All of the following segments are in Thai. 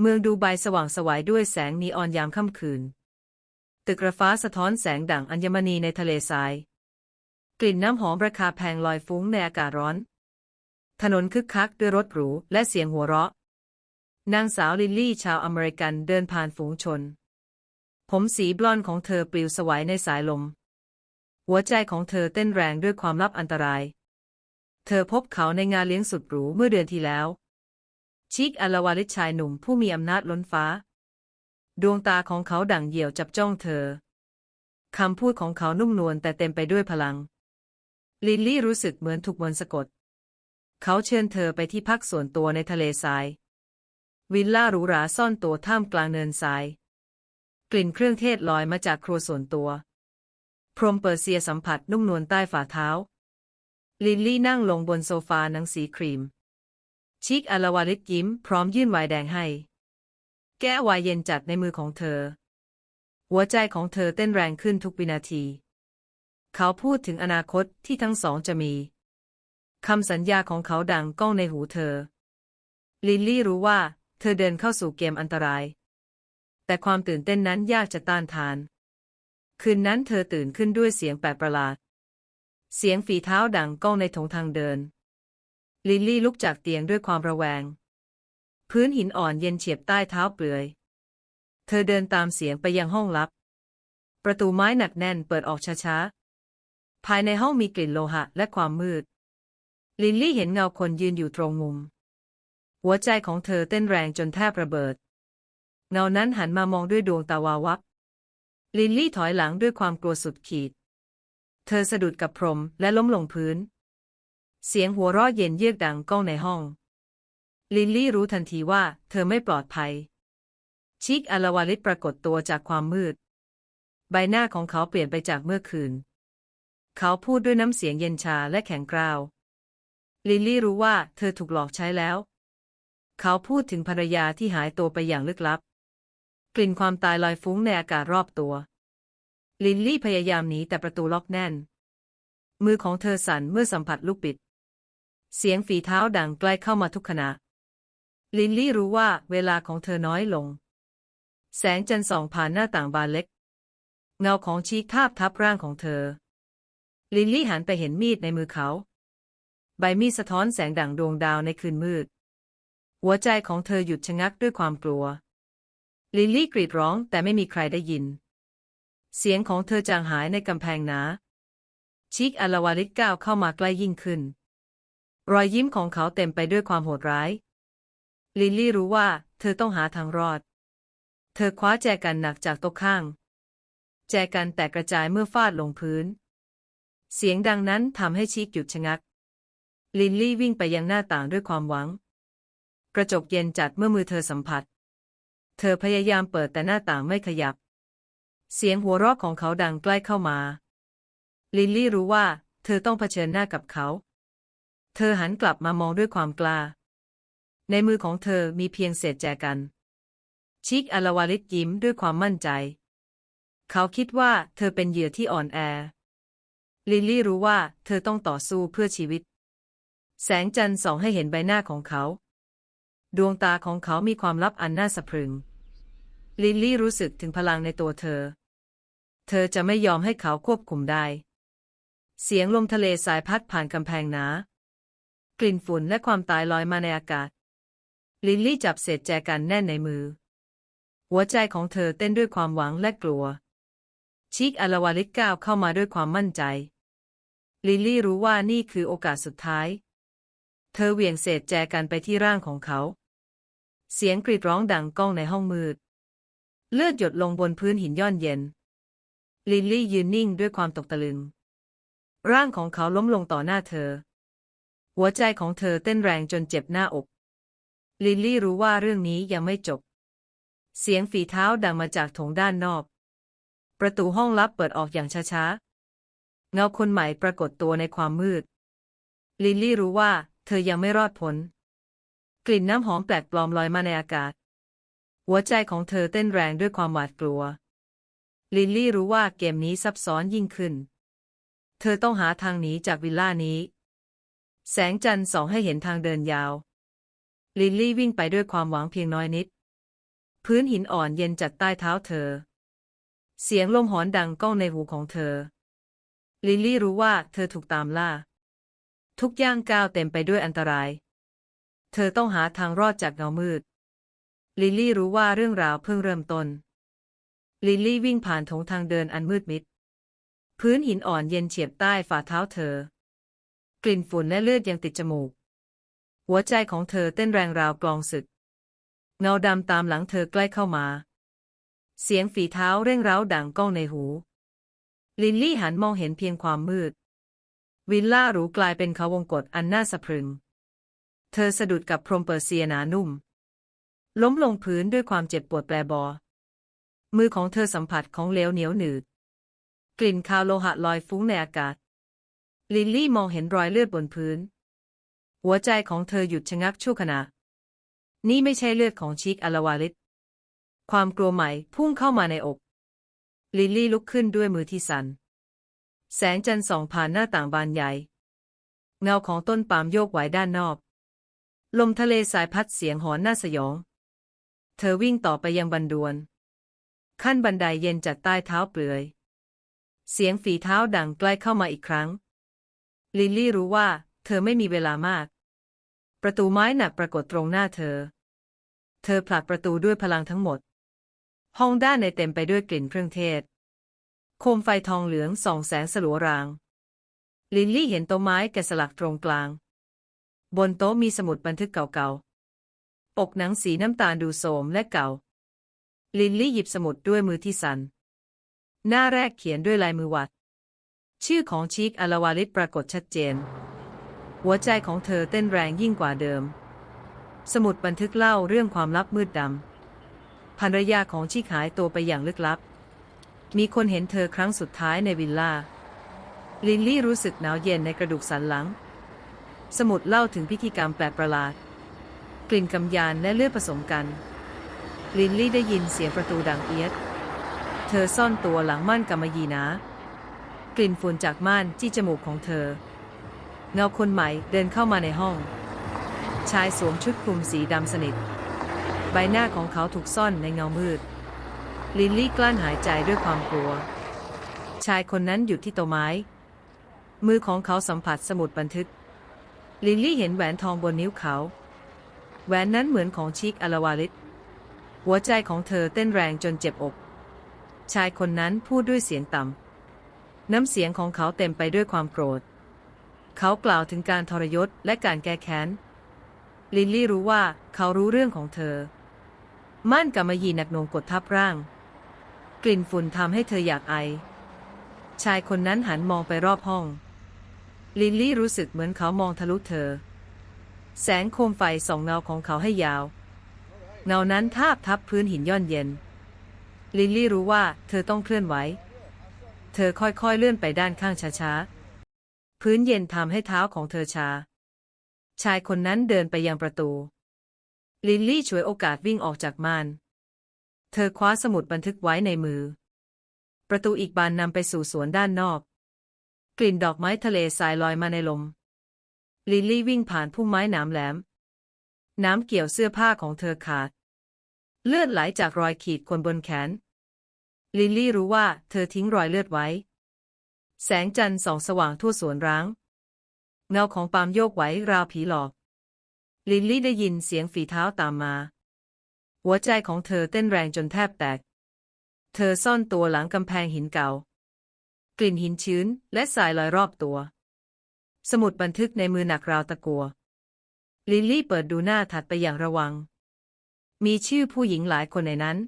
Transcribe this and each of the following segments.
เมืองดูไบสว่างสวายด้วยแสงนีออนยามค่ำคืน ตึกระฟ้าสะท้อนแสงดั่งอัญมณีในทะเลทราย กลิ่นน้ำหอมราคาแพงลอยฟุ้งในอากาศร้อน ถนนคึกคักด้วยรถหรูและเสียงหัวเราะ นางสาวลิลลี่ชาวอเมริกันเดินผ่านฝูงชน ผมสีบลอนด์ของเธอปลิวสวายในสายลม หัวใจของเธอเต้นแรงด้วยความลับอันตราย เธอพบเขาในงานเลี้ยงสุดหรูเมื่อเดือนที่แล้ว ชิกอลาวาลิชชายหนุ่มผู้มีอำนาจล้นฟ้า ดวงตาของเขาดั่งเหี่ยวจับจ้องเธอ คำพูดของเขานุ่มนวลแต่เต็มไปด้วยพลัง ลิลลี่รู้สึกเหมือนถูกมนต์สะกด เขาเชิญเธอไปที่พักส่วนตัวในทะเลทราย วิลล่าหรูหราซ่อนตัวท่ามกลางเนินทราย กลิ่นเครื่องเทศลอยมาจากครัวส่วนตัว พรมเปอร์เซียสัมผัสนุ่มนวลใต้ฝ่าเท้า ลิลลี่นั่งลงบนโซฟาหนังสีครีม ชิกอลาวาลิตยิ้มพร้อมยื่นไวน์แดงให้ แก้วไวน์เย็นจัดในมือของเธอ หัวใจของเธอเต้นแรงขึ้นทุกวินาที เขาพูดถึงอนาคตที่ทั้งสองจะมีคำสัญญาของเขาดังก้องในหูเธอ ลิลลี่รู้ว่า เธอเดินเข้าสู่เกมอันตราย แต่ความตื่นเต้นนั้นยากจะต้านทาน คืนนั้นเธอตื่นขึ้นด้วยเสียงแปลกประหลาด เสียงฝีเท้าดังก้องในถงทางเดิน ลิลลี่ลุกจากเตียงด้วยความระแวง พื้นหินอ่อนเย็นเฉียบใต้เท้าเปลือย เธอเดินตามเสียงไปยังห้องลับ ประตูไม้หนักแน่นเปิดออกช้าๆ ภายในห้องมีกลิ่นโลหะและความมืด ลิลลี่เห็นเงาคนยืนอยู่ตรงมุม หัวใจของเธอเต้นแรงจนแทบระเบิด เงานั้นหันมามองด้วยดวงตาวาววับ ลิลลี่ถอยหลังด้วยความกลัวสุดขีด เธอสะดุดกับพรมและล้มลงพื้น เสียงหัวเราะเย็นเยือกดังก้องในห้อง ลิลลี่รู้ทันทีว่าเธอไม่ปลอดภัย ชิกอลาวาลิตปรากฏตัวจากความมืด ใบหน้าของเขาเปลี่ยนไปจากเมื่อคืน เขาพูดด้วยน้ำเสียงเย็นชาและแข็งกร้าว ลิลลี่รู้ว่าเธอถูกหลอกใช้แล้ว เขาพูดถึงภรรยาที่หายตัวไปอย่างลึกลับ กลิ่นความตายลอยฟุ้งในอากาศรอบตัว ลิลลี่พยายามหนีแต่ประตูล็อกแน่น มือของเธอสั่นเมื่อสัมผัสลูกบิด เสียงฝีเท้าดังใกล้เข้ามาทุกขณะ ลิลลี่รู้ว่าเวลาของเธอน้อยลง แสงจันทร์ส่องผ่านหน้าต่างบานเล็ก เงาของชีคทาบทับร่างของเธอ ลิลลี่หันไปเห็นมีดในมือเขา ใบมีดสะท้อนแสงดั่งดวงดาวในคืนมืด หัวใจของเธอหยุดชะงักด้วยความกลัว ลิลลี่กรีดร้องแต่ไม่มีใครได้ยิน เสียงของเธอจางหายในกำแพงหนาชิกอลาวาลิตก้าวเข้ามาใกล้ยิ่งขึ้น รอยยิ้มของเขาเต็มไปด้วยความโหดร้าย ลิลลี่รู้ว่า เธอต้องหาทางรอด เธอคว้าแจกันหนักจากโต๊ะข้าง แจกันแตกกระจายเมื่อฟาดลงพื้น เสียงดังนั้นทำให้ชิกหยุดชะงัก ลินลี่วิ่งไปยังหน้าต่างด้วยความหวัง กระจกเย็นจัดเมื่อมือเธอสัมผัส เธอพยายามเปิดแต่หน้าต่างไม่ขยับ เสียงหัวเราะของเขาดังใกล้เข้ามา ลินลี่รู้ว่า เธอต้องเผชิญหน้ากับเขา เธอหันกลับมามองด้วยความกล้า ในมือของเธอมีเพียงเศษแจกัน ชิกอลาวาลิตยิ้มด้วยความมั่นใจ เขาคิดว่าเธอเป็นเหยื่อที่อ่อนแอ ลิลลี่รู้ว่าเธอต้องต่อสู้เพื่อชีวิต แสงจันทร์ส่องให้เห็นใบหน้าของเขา ดวงตาของเขามีความลับอันน่าสะพรึง ลิลลี่รู้สึกถึงพลังในตัวเธอ เธอจะไม่ยอมให้เขาควบคุมได้ เสียงลมทะเลสายพัดผ่านกำแพงหนา กลิ่นฝุ่นและความตายลอยมาในอากาศ ลิลลี่จับเศษแจกันแน่นในมือ หัวใจของเธอเต้นด้วยความหวังและกลัว ชิกอลาวาลิตก้าวเข้ามาด้วยความมั่นใจ ลิลลี่รู้ว่านี่คือโอกาสสุดท้าย เธอเหวี่ยงเศษแจกันไปที่ร่างของเขา เสียงกรีดร้องดังก้องในห้องมืด เลือดหยดลงบนพื้นหินย่อนเย็น ลิลลี่ยืนนิ่งด้วยความตกตะลึง ร่างของเขาล้มลงต่อหน้าเธอ หัวใจของเธอเต้นแรงจนเจ็บหน้าอก ลิลลี่รู้ว่าเรื่องนี้ยังไม่จบ เสียงฝีเท้าดังมาจากโถงด้านนอก ประตูห้องลับเปิดออกอย่างช้าๆ เงาคนใหม่ปรากฏตัวในความมืด ลิลลี่รู้ว่า เธอยังไม่รอดพ้น กลิ่นน้ำหอมแปลกปลอมลอยมาในอากาศ หัวใจของเธอเต้นแรงด้วยความหวาดกลัว ลิลลี่รู้ว่าเกมนี้ซับซ้อนยิ่งขึ้น เธอต้องหาทางหนีจากวิลล่านี้ แสงจันทร์ส่องให้เห็นทางเดินยาว ลิลลี่วิ่งไปด้วยความหวังเพียงน้อยนิด พื้นหินอ่อนเย็นจากใต้เท้าเธอ เสียงลมหอนดังก้องในหูของเธอ ลิลลี่รู้ว่าเธอถูกตามล่า ทุกย่างก้าวเต็มไปด้วยอันตราย เธอต้องหาทางรอดจากเงามืด ลิลลี่รู้ว่าเรื่องราวเพิ่งเริ่มต้น ลิลลี่วิ่งผ่านถงทางเดินอันมืดมิด พื้นหินอ่อนเย็นเฉียบใต้ฝ่าเท้าเธอ กลิ่นฝุ่นและเลือดยังติดจมูก หัวใจของเธอเต้นแรงราวกลองศึก เงาดำตามหลังเธอใกล้เข้ามา เสียงฝีเท้าเร่งเร้าดังก้องในหู ลินลี่หันมองเห็นเพียงความมืด วิลล่าหรูกลายเป็นเขาวงกฏอันน่าสะพรึง เธอสะดุดกับพรมเปอร์เซียหนานุ่ม ล้มลงพื้นด้วยความเจ็บปวดแปรบอ มือของเธอสัมผัสของเหลวเหนียวหนืด กลิ่นคาวโลหะลอยฟุ้งในอากาศ ลินลี่มองเห็นรอยเลือดบนพื้น หัวใจของเธอหยุดชะงักชั่วขณะ นี่ไม่ใช่เลือดของชิคอลาวาลิต ความกลัวใหม่พุ่งเข้ามาในอก ลิลลี่ลุกขึ้นด้วยมือที่สัน่น แสงจันทร์ส่องผ่านหน้าต่างบานใหญ่ เงาของต้นปาล์มโยกไหวด้านนอก ลมทะเลสายพัดเสียงหอนน่าสยอง เธอวิ่งต่อไปยังบันดวน ขั้นบันไดเย็นจากใต้เท้าเปลือย เสียงฝีเท้าดังใกล้เข้ามาอีกครั้ง ลิลลี่รู้ว่า เธอไม่มีเวลามาก ประตูไม้หนักปรากฏตรงหน้าเธอ เธอผลักประตูด้วยพลังทั้งหมด ห้องด้านในเต็มไปด้วยกลิ่นเครื่องเทศ โคมไฟทองเหลืองส่องแสงสลัวราง ลินลี่เห็นโต๊ะไม้แกะสลักตรงกลาง บนโต๊ะมีสมุดบันทึกเก่าๆ ปกหนังสีน้ำตาลดูโสมและเก่า ลินลี่หยิบสมุดด้วยมือที่สัน่นหน้าแรกเขียนด้วยลายมือวัด ชื่อของชีกอลาวาลิตปรากฏชัดเจน หัวใจของเธอเต้นแรงยิ่งกว่าเดิม สมุดบันทึกเล่าเรื่องความลับมืดดำภรรยาของชิกหายตัวไปอย่างลึกลับ มีคนเห็นเธอครั้งสุดท้ายในวิลล่า ลินลี่รู้สึกหนาวเย็นในกระดูกสันหลัง สมุดเล่าถึงพิธีกรรมแปลกประหลาด กลิ่นกำยานและเลือดผสมกัน ลินลี่ได้ยินเสียงประตูดังเอียด เธอซ่อนตัวหลังม่านกำมะหยี่หนา กลิ่นฝุ่นจากม่านจี้จมูกของเธอ เงาคนใหม่เดินเข้ามาในห้อง ชายสวมชุดคลุมสีดำสนิท ใบหน้าของเขาถูกซ่อนในเงามืด ลินลี่กลั้นหายใจด้วยความกลัว ชายคนนั้นหยุดที่โต๊ะไม้ มือของเขาสัมผัสสมุดบันทึก ลินลี่เห็นแหวนทองบนนิ้วเขา แหวนนั้นเหมือนของชิคอลาวาลิตหัวใจของเธอเต้นแรงจนเจ็บอก ชายคนนั้นพูดด้วยเสียงต่ำ น้ำเสียงของเขาเต็มไปด้วยความโกรธ เขากล่าวถึงการทรยศและการแก้แค้น ลินลี่รู้ว่าเขารู้เรื่องของเธอ ม่านกำมะหยี่หนักหน่วงกดทับร่าง กลิ่นฝุ่นทำให้เธออยากไอ ชายคนนั้นหันมองไปรอบห้อง ลินลี่รู้สึกเหมือนเขามองทะลุเธอ แสงโคมไฟส่องเงาของเขาให้ยาว เงานั้นทาบทับพื้นหินย่อนเย็น ลินลี่รู้ว่าเธอต้องเคลื่อนไหว เธอค่อยๆเลื่อนไปด้านข้างช้าๆ พื้นเย็นทำให้เท้าของเธอชา ชายคนนั้นเดินไปยังประตู ลินลี่ฉวยโอกาสวิ่งออกจากม่าน เธอคว้าสมุดบันทึกไว้ในมือ ประตูอีกบานนำไปสู่สวนด้านนอก กลิ่นดอกไม้ทะเลสายลอยมาในลม ลินลี่วิ่งผ่านพุ่มไม้หนามแหลม น้ำเกี่ยวเสื้อผ้าของเธอขาด เลือดไหลจากรอยขีดคนบนแขน ลินลี่รู้ว่าเธอทิ้งรอยเลือดไว้ แสงจันทร์ส่องสว่างทั่วสวนร้าง เงาของปามโยกไหวราวผีหลอก ลินลี่ได้ยินเสียงฝีเท้าตามมา หัวใจของเธอเต้นแรงจนแทบแตก เธอซ่อนตัวหลังกำแพงหินเก่า กลิ่นหินชื้นและสายลอยรอบตัว สมุดบันทึกในมือหนักราวตะกัว ลินลี่เปิดดูหน้าถัดไปอย่างระวัง มีชื่อผู้หญิงหลายคนในนั้น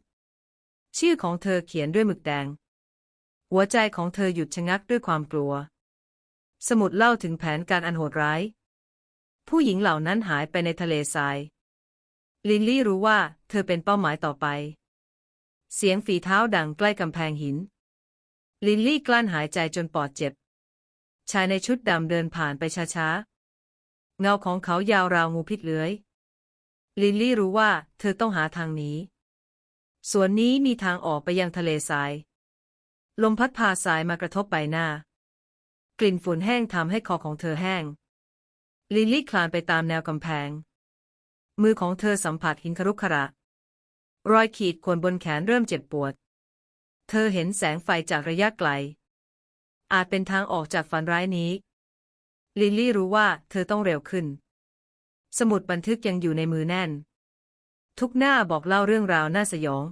ชื่อของเธอเขียนด้วยหมึกแดง หัวใจของเธอหยุดชะงักด้วยความกลัว สมุดเล่าถึงแผนการอันโหดร้าย ผู้หญิงเหล่านั้นหายไปในทะเลทราย ลินลี่รู้ว่าเธอเป็นเป้าหมายต่อไป เสียงฝีเท้าดังใกล้กำแพงหิน ลินลี่กลั้นหายใจจนปอดเจ็บ ชายในชุดดำเดินผ่านไปช้าๆ เงาของเขายาวราวงูพิษเลื้อย ลินลี่รู้ว่าเธอต้องหาทางหนี สวนนี้มีทางออกไปยังทะเลทราย ลมพัดพาสายมากระทบใบหน้า กลิ่นฝุ่นแห้งทำให้คอของเธอแห้ง ลินลี่คลานไปตามแนวกำแพง มือของเธอสัมผัสหินครุขระ รอยขีดข่วนบนแขนเริ่มเจ็บปวด เธอเห็นแสงไฟจากระยะไกล อาจเป็นทางออกจากฝันร้ายนี้ ลิลลี่รู้ว่าเธอต้องเร็วขึ้น สมุดบันทึกยังอยู่ในมือแน่น ทุกหน้าบอกเล่าเรื่องราวน่าสยอง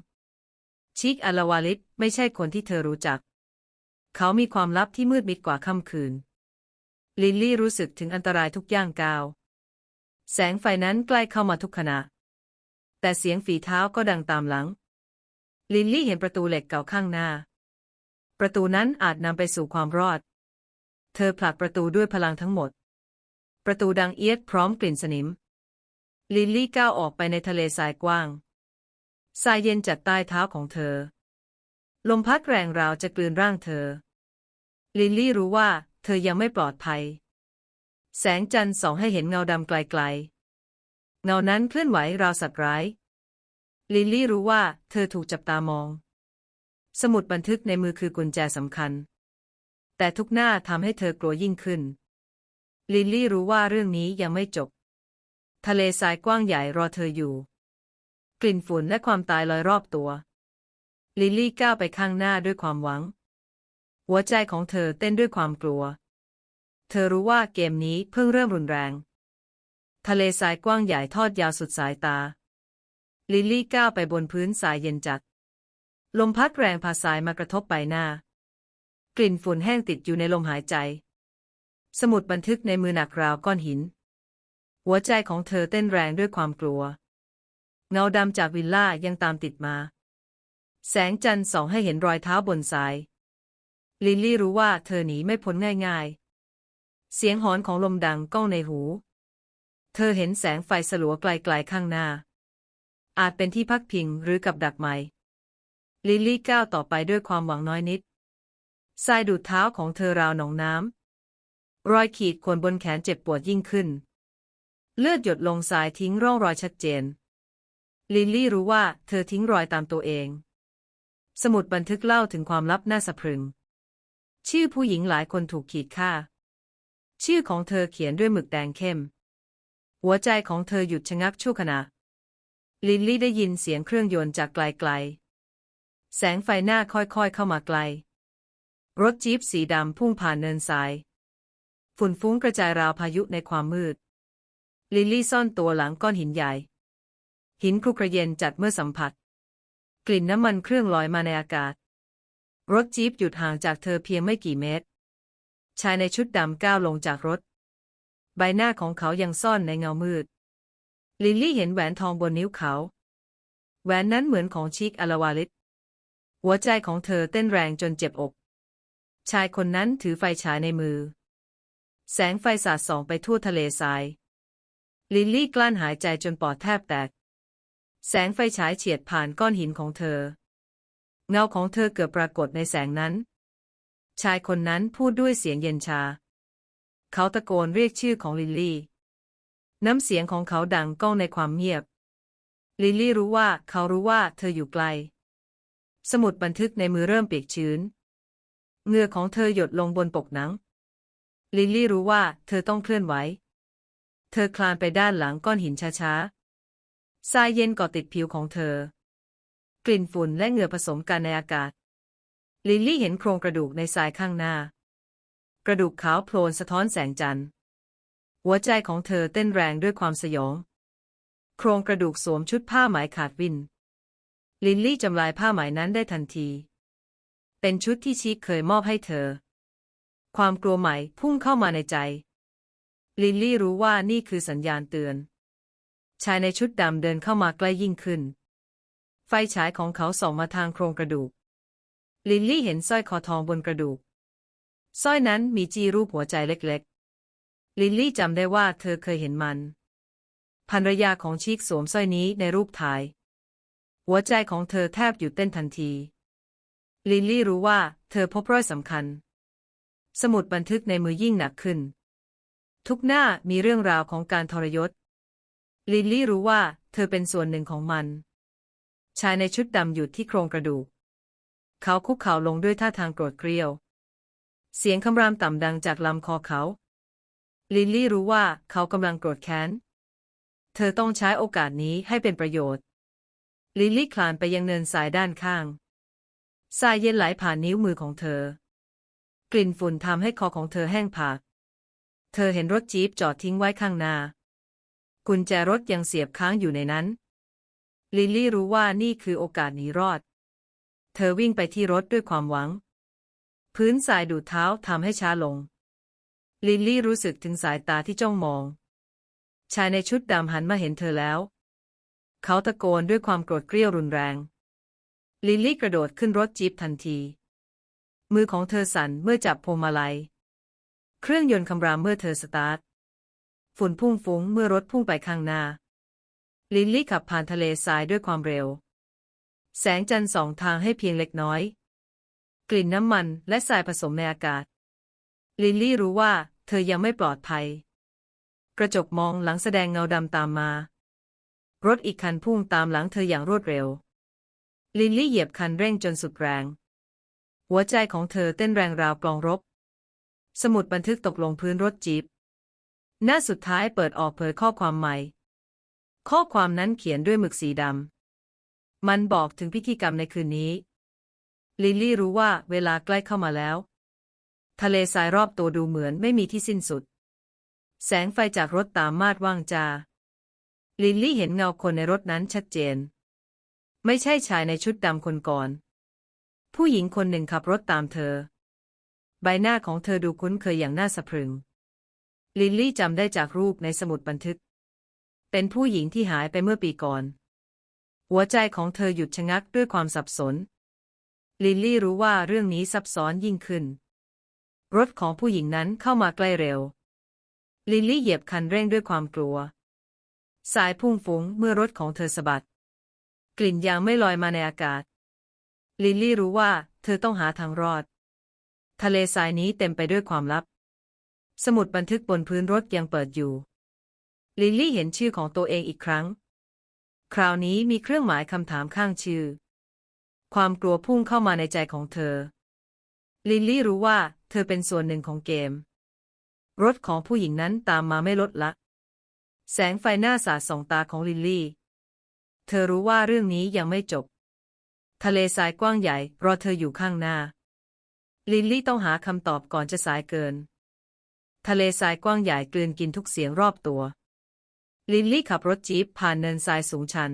ชิคอลาวาลิสไม่ใช่คนที่เธอรู้จัก เขามีความลับที่มืดมิดกว่าค่ำคืน ลิลลี่รู้สึกถึงอันตรายทุกย่างก้าว แสงไฟนั้นใกล้เข้ามาทุกขณะ แต่เสียงฝีเท้าก็ดังตามหลัง ลิลลี่เห็นประตูเหล็กเก่าข้างหน้า ประตูนั้นอาจนำไปสู่ความรอด เธอผลักประตูด้วยพลังทั้งหมด ประตูดังเอียดพร้อมกลิ่นสนิม ลิลลี่ก้าวออกไปในทะเลทรายกว้าง ทรายเย็นจากใต้เท้าของเธอ ลมพัดแรงราวจะกลืนร่างเธอ ลิลลี่รู้ว่าเธอยังไม่ปลอดภัย แสงจันทร์ส่องให้เห็นเงาดำไกลๆ เงานั้นเคลื่อนไหวราวสัตว์ร้าย ลิลลี่รู้ว่าเธอถูกจับตามอง สมุดบันทึกในมือคือกุญแจสำคัญ แต่ทุกหน้าทำให้เธอกลัวยิ่งขึ้น ลิลลี่รู้ว่าเรื่องนี้ยังไม่จบ ทะเลทรายกว้างใหญ่รอเธออยู่ กลิ่นฝุ่นและความตายลอยรอบตัว ลิลลี่ก้าวไปข้างหน้าด้วยความหวัง หัวใจของเธอเต้นด้วยความกลัว เธอรู้ว่าเกมนี้เพิ่งเริ่มรุนแรง ทะเลทรายกว้างใหญ่ทอดยาวสุดสายตา ลิลลี่ก้าวไปบนพื้นทรายเย็นจัด ลมพัดแรงพาทรายมากระทบใบหน้า กลิ่นฝุ่นแห้งติดอยู่ในลมหายใจ สมุดบันทึกในมือหนักราวก้อนหิน หัวใจของเธอเต้นแรงด้วยความกลัว เงาดำจากวิลล่ายังตามติดมา แสงจันทร์ส่องให้เห็นรอยเท้าบนทราย ลิลลี่รู้ว่าเธอหนีไม่พ้นง่ายๆ เสียงหอนของลมดังก้องในหู เธอเห็นแสงไฟสลัวไกลๆข้างหน้า อาจเป็นที่พักพิงหรือกับดักไม้ลิลลี่ก้าวต่อไปด้วยความหวังน้อยนิดทรายดูดเท้าของเธอราวหนองน้ำรอยขีดข่วนบนแขนเจ็บปวดยิ่งขึ้น เลือดหยดลงทรายทิ้งร่องรอยชัดเจน ลิลลี่รู้ว่าเธอทิ้งรอยตามตัวเอง สมุดบันทึกเล่าถึงความลับน่าสะพรึง ชื่อผู้หญิงหลายคนถูกขีดฆ่า ชื่อของเธอเขียนด้วยหมึกแดงเข้ม หัวใจของเธอหยุดชะงักชั่วขณะ ลิลลี่ได้ยินเสียงเครื่องยนต์จากไกลๆ แสงไฟหน้าค่อยๆเข้ามาไกล รถจี๊ปสีดำพุ่งผ่านเนินทราย ฝุ่นฟุ้งกระจายราวพายุในความมืด ลิลลี่ซ่อนตัวหลังก้อนหินใหญ่ หินคลุกระเย็นจัดเมื่อสัมผัส กลิ่นน้ำมันเครื่องลอยมาในอากาศ รถจี๊ปหยุดห่างจากเธอเพียงไม่กี่เมตร ชายในชุดดำก้าวลงจากรถ ใบหน้าของเขายังซ่อนในเงามืด ลิลลี่เห็นแหวนทองบนนิ้วเขา แหวนนั้นเหมือนของชิคอลาวาลิสหัวใจของเธอเต้นแรงจนเจ็บอก ชายคนนั้นถือไฟฉายในมือ แสงไฟสาดส่องไปทั่วทะเลทราย ลิลลี่กลั้นหายใจจนปอดแทบแตก แสงไฟฉายเฉียดผ่านก้อนหินของเธอ เงาของเธอเกือบปรากฏในแสงนั้น ชายคนนั้นพูดด้วยเสียงเย็นชา เขาตะโกนเรียกชื่อของลิลลี่ น้ำเสียงของเขาดังก้องในความเงียบ ลิลลี่รู้ว่าเขารู้ว่าเธออยู่ไกล สมุดบันทึกในมือเริ่มเปียกชื้นเหงื่อของเธอหยดลงบนปกหนัง ลิลลี่รู้ว่าเธอต้องเคลื่อนไหว เธอคลานไปด้านหลังก้อนหินช้าๆ ทรายเย็นเกาะติดผิวของเธอ กลิ่นฝุ่นและเหงื่อผสมกันในอากาศ ลิลลี่เห็นโครงกระดูกในทรายข้างหน้า กระดูกขาวโพลนสะท้อนแสงจันทร์ หัวใจของเธอเต้นแรงด้วยความสยอง โครงกระดูกสวมชุดผ้าไหมขาดวิน ลิลลี่จำลายผ้าไหมนั้นได้ทันที เป็นชุดที่ชีคเคยมอบให้เธอ ความกลัวใหม่พุ่งเข้ามาในใจ ลิลลี่รู้ว่านี่คือสัญญาณเตือน ชายในชุดดำเดินเข้ามาใกล้ยิ่งขึ้น ไฟฉายของเขาส่องมาทางโครงกระดูก ลิลลี่เห็นสร้อยคอทองบนกระดูก สร้อยนั้นมีจีรูปหัวใจเล็กๆ ลิลลี่จำได้ว่าเธอเคยเห็นมันภรรยาของชีคสวมสร้อยนี้ในรูปถ่าย หัวใจของเธอแทบหยุดเต้นทันที ลิลลี่รู้ว่าเธอพบรอยสำคัญ สมุดบันทึกในมือยิ่งหนักขึ้น ทุกหน้ามีเรื่องราวของการทรยศ ลิลลี่รู้ว่าเธอเป็นส่วนหนึ่งของมัน ชายในชุดดำหยุดที่โครงกระดูก เขาคุกเข่าลงด้วยท่าทางโกรธเกรียว เสียงคำรามต่ำดังจากลำคอเขา ลิลลี่รู้ว่าเขากำลังโกรธแค้น เธอต้องใช้โอกาสนี้ให้เป็นประโยชน์ ลิลลี่คลานไปยังเนินทรายด้านข้างทรายเย็นไหลผ่านนิ้วมือของเธอ กลิ่นฝุ่นทำให้คอของเธอแห้งผาก เธอเห็นรถจี๊ปจอดทิ้งไว้ข้างหน้า กุญแจรถยังเสียบค้างอยู่ในนั้น ลิลลี่รู้ว่านี่คือโอกาสหนีรอด เธอวิ่งไปที่รถด้วยความหวัง พื้นทรายดูดเท้าทำให้ช้าลง ลิลลี่รู้สึกถึงสายตาที่จ้องมอง ชายในชุดดำหันมาเห็นเธอแล้ว เขาตะโกนด้วยความโกรธเกรี้ยวรุนแรง ลิลลี่กระโดดขึ้นรถจี๊ปทันที มือของเธอสั่นเมื่อจับพวงมาลัย เครื่องยนต์คำรามเมื่อเธอสตาร์ท ฝุ่นพุ่งฟุ้งเมื่อรถพุ่งไปข้างหน้า ลิลลี่ขับผ่านทะเลทรายด้วยความเร็ว แสงจันทร์สองทางให้เพียงเล็กน้อย กลิ่นน้ำมันและทรายผสมในอากาศ ลิลลี่รู้ว่าเธอยังไม่ปลอดภัย กระจกมองหลังแสดงเงาดำตามมา รถอีกคันพุ่งตามหลังเธออย่างรวดเร็ว ลิลลี่เหยียบคันเร่งจนสุดแรง หัวใจของเธอเต้นแรงราวกลองรบ สมุดบันทึกตกลงพื้นรถจีบ หน้าสุดท้ายเปิดออกเผยข้อความใหม่ ข้อความนั้นเขียนด้วยหมึกสีดำ มันบอกถึงพิธีกรรมในคืนนี้ ลิลลี่รู้ว่าเวลาใกล้เข้ามาแล้ว ทะเลทรายรอบตัวดูเหมือนไม่มีที่สิ้นสุด แสงไฟจากรถตามมาดว่างจา ลิลลี่เห็นเงาคนในรถนั้นชัดเจน ไม่ใช่ชายในชุดดำคนก่อน ผู้หญิงคนหนึ่งขับรถตามเธอ ใบหน้าของเธอดูคุ้นเคยอย่างน่าสะพรึง ลิลลี่จำได้จากรูปในสมุดบันทึก เป็นผู้หญิงที่หายไปเมื่อปีก่อน หัวใจของเธอหยุดชะงักด้วยความสับสน ลิลลี่รู้ว่าเรื่องนี้ซับซ้อนยิ่งขึ้น รถของผู้หญิงนั้นเข้ามาใกล้เร็ว ลิลลี่เหยียบคันเร่งด้วยความกลัว สายพุ่งฟุ้งเมื่อรถของเธอสะบัด กลิ่นยางไม่ลอยมาในอากาศ ลิลลี่รู้ว่าเธอต้องหาทางรอด ทะเลทรายนี้เต็มไปด้วยความลับ สมุดบันทึกบนพื้นรถยังเปิดอยู่ ลิลลี่เห็นชื่อของตัวเองอีกครั้ง คราวนี้มีเครื่องหมายคำถามข้างชื่อ ความกลัวพุ่งเข้ามาในใจของเธอ ลิลลี่รู้ว่าเธอเป็นส่วนหนึ่งของเกม รถของผู้หญิงนั้นตามมาไม่ลดละ แสงไฟหน้าสาดส่องตาของลิลลี่ เธอรู้ว่าเรื่องนี้ยังไม่จบ ทะเลทรายกว้างใหญ่รอเธออยู่ข้างหน้า ลิลลี่ต้องหาคำตอบก่อนจะสายเกิน ทะเลทรายกว้างใหญ่กลืนกินทุกเสียงรอบตัว ลิลลี่ขับรถจี๊ปผ่านเนินทรายสูงชัน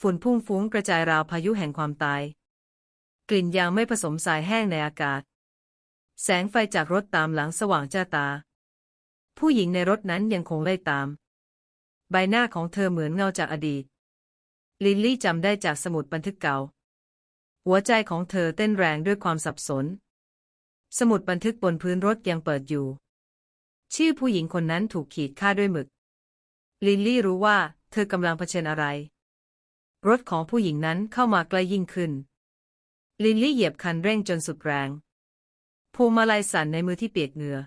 ฝุ่นพุ่งฟุ้งกระจายราวพายุแห่งความตาย กลิ่นยางไม่ผสมสายแห้งในอากาศ แสงไฟจากรถตามหลังสว่างจ้าตา ผู้หญิงในรถนั้นยังคงไล่ตาม ใบหน้าของเธอเหมือนเงาจากอดีต ลิลลี่จำได้จากสมุดบันทึกเก่า หัวใจของเธอเต้นแรงด้วยความสับสน สมุดบันทึกบนพื้นรถยังเปิดอยู่ ชื่อผู้หญิงคนนั้นถูกขีดค่าด้วยหมึก ลิลลี่รู้ว่าเธอกำลังเผชิญอะไร รถของผู้หญิงนั้นเข้ามาใกล้ยิ่งขึ้น ลิลลี่เหยียบคันเร่งจนสุดแรงพวงมาลัยสั่นในมือที่เปียกเหงื่อ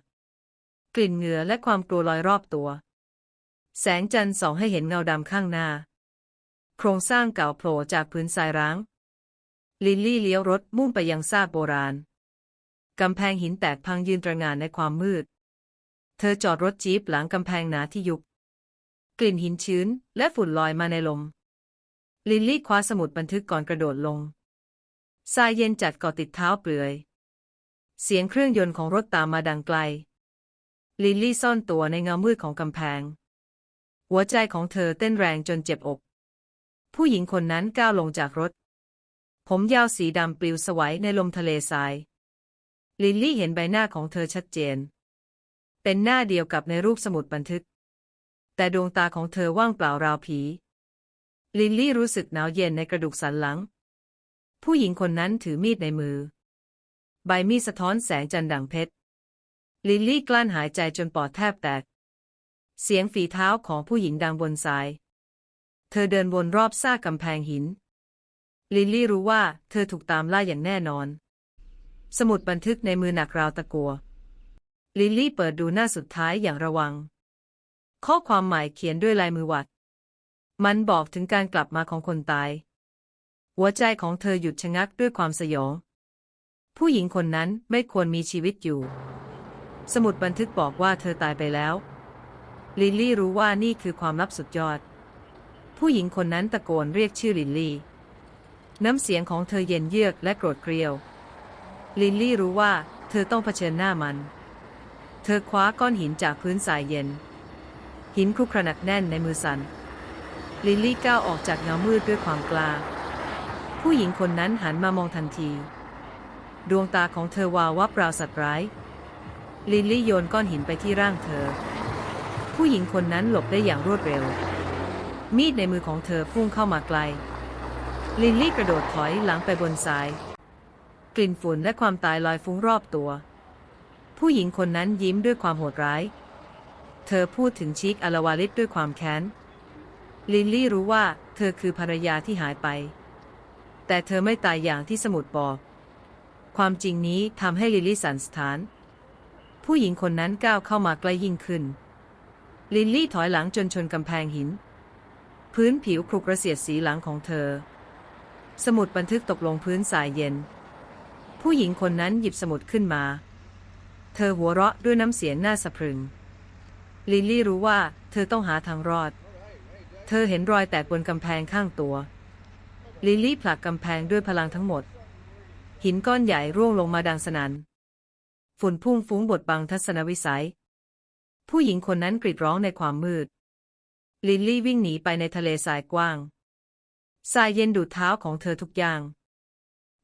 กลิ่นเหงื่อและความกลัวลอยรอบตัว แสงจันทร์ส่องให้เห็นเงาดำข้างหน้า โครงสร้างเก่าโผล่จากพื้นทรายร้าง ลิลลี่เลี้ยวรถมุ่งไปยังซากโบราณ กำแพงหินแตกพังยืนตระงานในความมืด เธอจอดรถจี๊ปหลังกำแพงหนาที่ยุบกลิ่นหินชื้น และฝุ่นลอยมาในลม ลิลลี่คว้าสมุดบันทึกก่อนกระโดดลงทรายเย็นจัดก่อติดเท้าเปลือย เสียงเครื่องยนต์ของรถตามมาดังไกล ลิลลี่ซ่อนตัวในเงามืดของกำแพง หัวใจของเธอเต้นแรงจนเจ็บอก ผู้หญิงคนนั้นก้าวลงจากรถ ผมยาวสีดำปลิวสวัยในลมทะเลทราย ลิลลี่เห็นใบหน้าของเธอชัดเจน เป็นหน้าเดียวกับในรูปสมุดบันทึก แต่ดวงตาของเธอว่างเปล่าราวผี ลิลลี่รู้สึกหนาวเย็นในกระดูกสันหลัง ผู้หญิงคนนั้นถือมีดในมือ ใบมีดสะท้อนแสงจันทร์ดังเพชร ลิลลี่กลั้นหายใจจนปอดแทบแตก เสียงฝีเท้าของผู้หญิงดังบนทราย เธอเดินวนรอบซากกำแพงหิน ลิลลี่รู้ว่าเธอถูกตามล่าอย่างแน่นอน สมุดบันทึกในมือหนักราวตะกัว ลิลลี่เปิดดูหน้าสุดท้ายอย่างระวัง ข้อความใหม่เขียนด้วยลายมือวัด มันบอกถึงการกลับมาของคนตาย หัวใจของเธอหยุดชะงักด้วยความสยอง ผู้หญิงคนนั้นไม่ควรมีชีวิตอยู่ สมุดบันทึกบอกว่าเธอตายไปแล้ว ลิลลี่รู้ว่านี่คือความลับสุดยอด ผู้หญิงคนนั้นตะโกนเรียกชื่อลินลี่ น้ำเสียงของเธอเย็นเยือกและโกรธเกรียว ลินลี่รู้ว่าเธอต้องเผชิญหน้ามัน เธอคว้าก้อนหินจากพื้นทรายเย็น หินคลุกคระหนักแน่นในมือสัน ลินลี่ก้าวออกจากเงามืดด้วยความกล้า ผู้หญิงคนนั้นหันมามองทันที ดวงตาของเธอวาววับราวสัตว์ร้าย ลินลี่โยนก้อนหินไปที่ร่างเธอ ผู้หญิงคนนั้นหลบได้อย่างรวดเร็ว มีดในมือของเธอพุ่งเข้ามาไกล ลินลี่กระโดดถอยหลังไปบนทราย กลิ่นฝุ่นและความตายลอยฟุ้งรอบตัว ผู้หญิงคนนั้นยิ้มด้วยความโหดร้าย เธอพูดถึงชิคอลาวาลิสด้วยความแค้น ลินลี่รู้ว่า เธอคือภรรยาที่หายไป แต่เธอไม่ตายอย่างที่สมุดบอก ความจริงนี้ทำให้ลิลลี่สันสถาน ผู้หญิงคนนั้นก้าวเข้ามาใกล้ยิ่งขึ้น ลินลี่ถอยหลังจนชนกำแพงหิน พื้นผิวคลุกระเสียดสีหลังของเธอ สมุดบันทึกตกลงพื้นสายเย็น ผู้หญิงคนนั้นหยิบสมุดขึ้นมา เธอหัวเราะด้วยน้ำเสียงน่าสะพรึง ลิลลี่รู้ว่า เธอต้องหาทางรอด เธอเห็นรอยแตกบนกำแพงข้างตัว ลิลลี่ผลักกำแพงด้วยพลังทั้งหมด หินก้อนใหญ่ร่วงลงมาดังสนัน่นฝุ่นพุ่งฟุ้งบดบังทัศนวิสัย ผู้หญิงคนนั้นกรีดร้องในความมืด ลิลลี่วิ่งหนีไปในทะเลทรายกว้าง ทรายเย็นดูดเท้าของเธอทุกอย่าง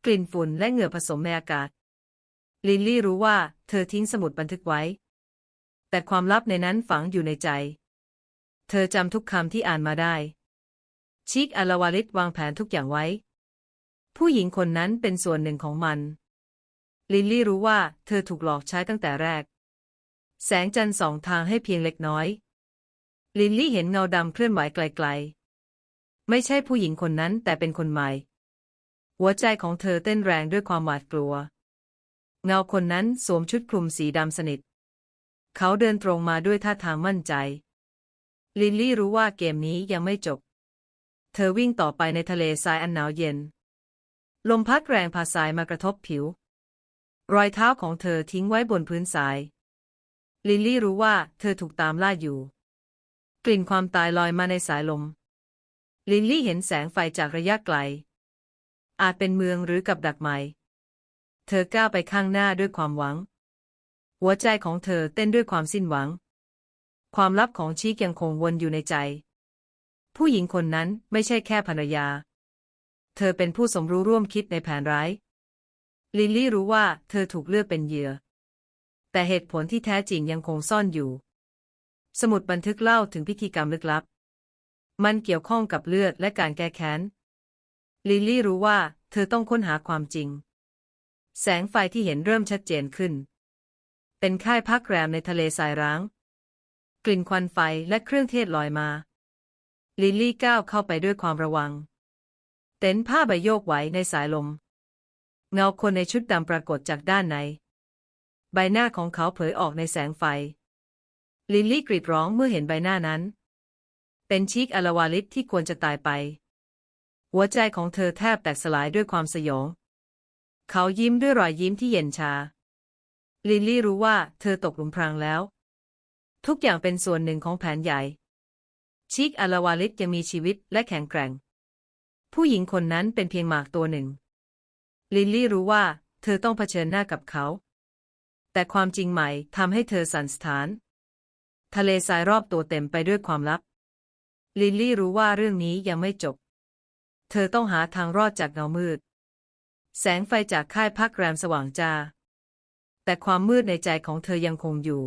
กลิ่นฝุ่นและเหงื่อผสมในอากาศ ลิลลี่รู้ว่าเธอทิ้งสมุดบันทึกไว้ แต่ความลับในนั้นฝังอยู่ในใจ เธอจำทุกคำที่อ่านมาได้ ชิคอลาวาลิตวางแผนทุกอย่างไว้ ผู้หญิงคนนั้นเป็นส่วนหนึ่งของมัน ลิลลี่รู้ว่าเธอถูกหลอกใช้ตั้งแต่แรก แสงจันทร์สองทางให้เพียงเล็กน้อย ลิลลี่เห็นเงาดำเคลื่อนไหวไกลๆ ไม่ใช่ผู้หญิงคนนั้นแต่เป็นคนใหม่ หัวใจของเธอเต้นแรงด้วยความหวาดกลัว เงาคนนั้นสวมชุดคลุมสีดำสนิท เขาเดินตรงมาด้วยท่าทางมั่นใจ ลิลลี่รู้ว่าเกมนี้ยังไม่จบ เธอวิ่งต่อไปในทะเลทรายอันหนาวเย็น ลมพัดแรงพาทรายมากระทบผิว รอยเท้าของเธอทิ้งไว้บนพื้นทราย ลิลลี่รู้ว่าเธอถูกตามล่าอยู่ กลิ่นความตายลอยมาในสายลม ลิลลี่เห็นแสงไฟจากระยะไกล อาจเป็นเมืองหรือกับดักไม้ เธอก้าวไปข้างหน้าด้วยความหวัง หัวใจของเธอเต้นด้วยความสิ้นหวัง ความลับของชีกยังคงวนอยู่ในใจ ผู้หญิงคนนั้นไม่ใช่แค่ภรรยา เธอเป็นผู้สมรู้ร่วมคิดในแผนร้าย ลิลลี่รู้ว่าเธอถูกเลือกเป็นเหยื่อ แต่เหตุผลที่แท้จริงยังคงซ่อนอยู่ สมุดบันทึกเล่าถึงพิธีกรรมลึกลับ มันเกี่ยวข้องกับเลือดและการแก้แค้น ลิลลี่รู้ว่าเธอต้องค้นหาความจริง แสงไฟที่เห็นเริ่มชัดเจนขึ้น เป็นค่ายพักแรมในทะเลทรายร้าง กลิ่นควันไฟและเครื่องเทศลอยมา ลิลลี่ก้าวเข้าไปด้วยความระวัง เต็นท์ผ้าใบโยกไหวในสายลม เงาคนในชุดดำปรากฏจากด้านใน ใบหน้าของเขาเผยออกในแสงไฟ ลิลลี่กรีดร้องเมื่อเห็นใบหน้านั้น เป็นชิคอลาวาลิสที่ควรจะตายไป หัวใจของเธอแทบแตกสลายด้วยความสยอง เขายิ้มด้วยรอยยิ้มที่เย็นชา ลิลลี่รู้ว่าเธอตกหลุมพรางแล้ว ทุกอย่างเป็นส่วนหนึ่งของแผนใหญ่ ชิคอลาวาลิสยังมีชีวิตและแข็งแกร่ง ผู้หญิงคนนั้นเป็นเพียงหมากตัวหนึ่ง ลิลลี่รู้ว่าเธอต้องเผชิญหน้ากับเขา แต่ความจริงใหม่ทำให้เธอสั่นสถาน ทะเลทรายรอบตัวเต็มไปด้วยความลับ ลิลลี่รู้ว่าเรื่องนี้ยังไม่จบ เธอต้องหาทางรอดจากเงามืด แสงไฟจากค่ายพักแรมสว่างจ้าแต่ความมืดในใจของเธอยังคงอยู่